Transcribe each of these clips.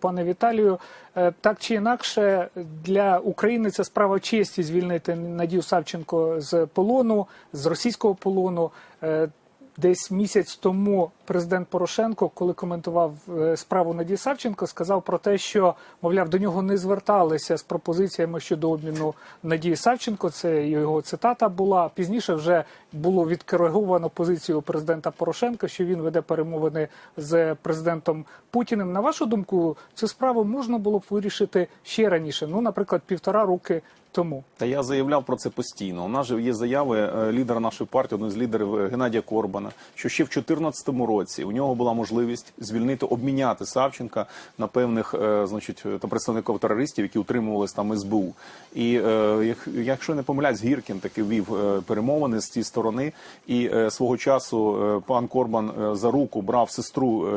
Пане Віталію, е, так чи інакше для України це справа честі звільнити Надію Савченко з полону, з російського полону. Десь місяць тому президент Порошенко, коли коментував е, справу Надії Савченко, сказав про те, що мовляв до нього не зверталися з пропозиціями щодо обміну Надії Савченко. Це його цитата була. Пізніше вже було відкориговано позицію президента Порошенка, що він веде перемовини з президентом Путіним. На вашу думку, цю справу можна було б вирішити ще раніше? Ну, наприклад, півтора роки тому. Та я заявляв про це постійно. У нас же є заяви е, лідера нашої партії, одного з лідерів е, Геннадія Корбана, що ще в 2014 році у нього була можливість звільнити, обміняти Савченка на певних, е, значить, та представників терористів, які утримувалися там СБУ. І як- якщо не помиляюсь, Гіркін таки вів перемовини з цієї сторони. І свого часу пан Корбан за руку брав сестру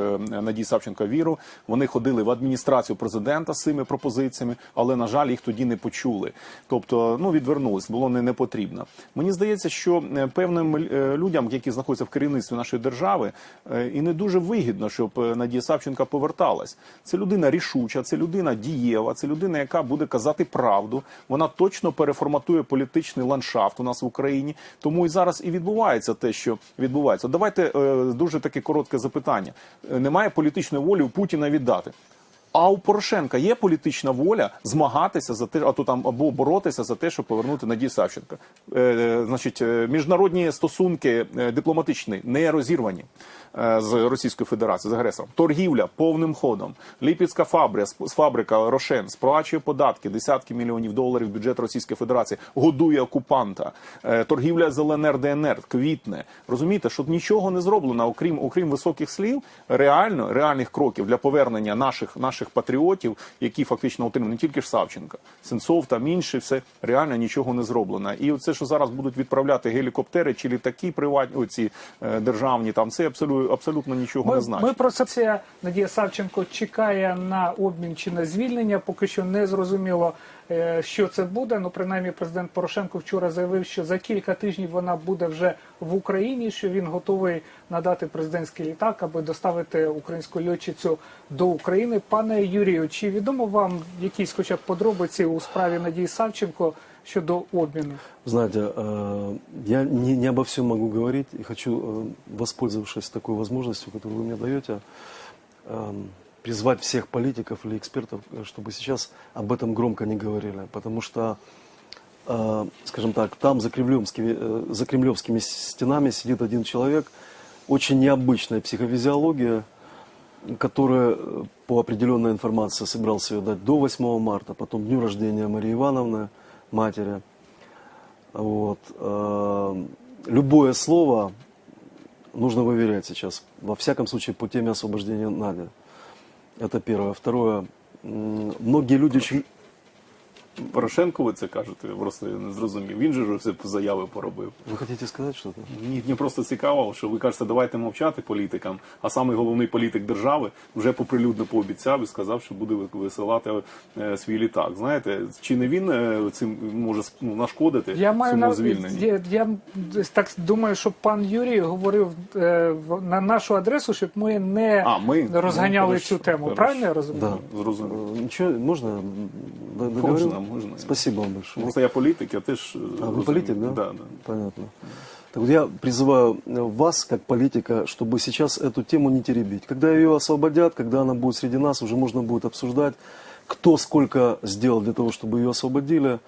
Надії Савченка Віру. Вони ходили в адміністрацію президента з цими пропозиціями, але на жаль, їх тоді не почули. Тобто, ну відвернулись, було не, не потрібно. Мені здається, що е, певним е, людям, які знаходяться в керівництві нашої держави, е, і не дуже вигідно, щоб Надія Савченка поверталась. Це людина рішуча, це людина дієва, це людина, яка буде казати правду. Вона точно переформатує політичний ландшафт у нас в Україні. Тому і зараз і відбувається те, що відбувається. Давайте дуже таке коротке запитання. Немає політичної волі у Путіна віддати. А у Порошенка є політична воля змагатися за те, а то там або боротися за те, щоб повернути Надію Савченка. Е, значить, е, міжнародні стосунки е, дипломатичні не розірвані е, з Російською Федерацією з агресором. Торгівля повним ходом. Ліпецька фабрика, фабрика Рошен сплачує податки, десятки мільйонів доларів бюджет Російської Федерації, годує окупанта. Е, торгівля з ЛНР, ДНР квітне. Розумієте, що нічого не зроблено, окрім окрім високих слів, реально реальних кроків для повернення наших наших патріотів, які фактично отримали не тільки ж Савченка, Сенцов там інші, все реально нічого не зроблено. І це, що зараз будуть відправляти гелікоптери чи літаки приватні, оці е, державні, там це абсолютно абсолютно нічого Ми, не значить. ми про це Надія Савченко чекає на обмін чи на звільнення. Поки що не зрозуміло, що це буде. Ну, принаймні, президент Порошенко вчора заявив, що за кілька тижнів вона буде вже в Україні. Що він готовий надати президентський літак, аби доставити українську льотчицю до України. Пане Юрію, чи відомо вам якісь, хоча б подробиці у справі Надії Савченко щодо обміну? Знаете, э, я не, не обо всем могу говорить и хочу, э, воспользовавшись такой возможностью, которую вы мне даете, эм, призвать всех политиков или экспертов, э, чтобы сейчас об этом громко не говорили. Потому что, э, скажем так, там за кремлевскими, э, за кремлевскими стенами сидит один человек, очень необычная психофизиология, которая э, по определенной информации собирался ее дать до 8 марта, потом дню рождения Марии Ивановны, матери. Вот. э, Любое слово нужно выверять сейчас. Во всяком случае, по теме освобождения Нади. Это первое. Второе. Многие люди очень... Порошенко, ви це кажете, просто я не зрозумів. Він же ж все заяви поробив. Вы хотите сказать что-то? Мені, мені просто цікаво, що ви кажете, давайте мовчати політикам, а самий головний політик держави вже поприлюдно пообіцяв і сказав, що буде висилати е, свій літак. Знаєте, чи не він е, цим може ну, нашкодити Я маю цьому на звільненню? я, я так думаю, що пан Юрій говорив е, на нашу адресу, щоб ми не А, ми? розганяли Ну, хорошо, цю тему. хорошо. Правильно я розумію? Да. Зрозумів. Ничего, можно? Д- договорю? Можна, можна. Спасибо вам большое. Просто я політик, я теж. е, А, вы розумію. политик, да? Да, да. Понятно. Так вот я призываю э, вас, как политика, чтобы сейчас эту тему не теребить. Когда ее освободят, когда она будет среди нас, уже можно будет обсуждать, кто сколько сделал для того, чтобы ее освободили.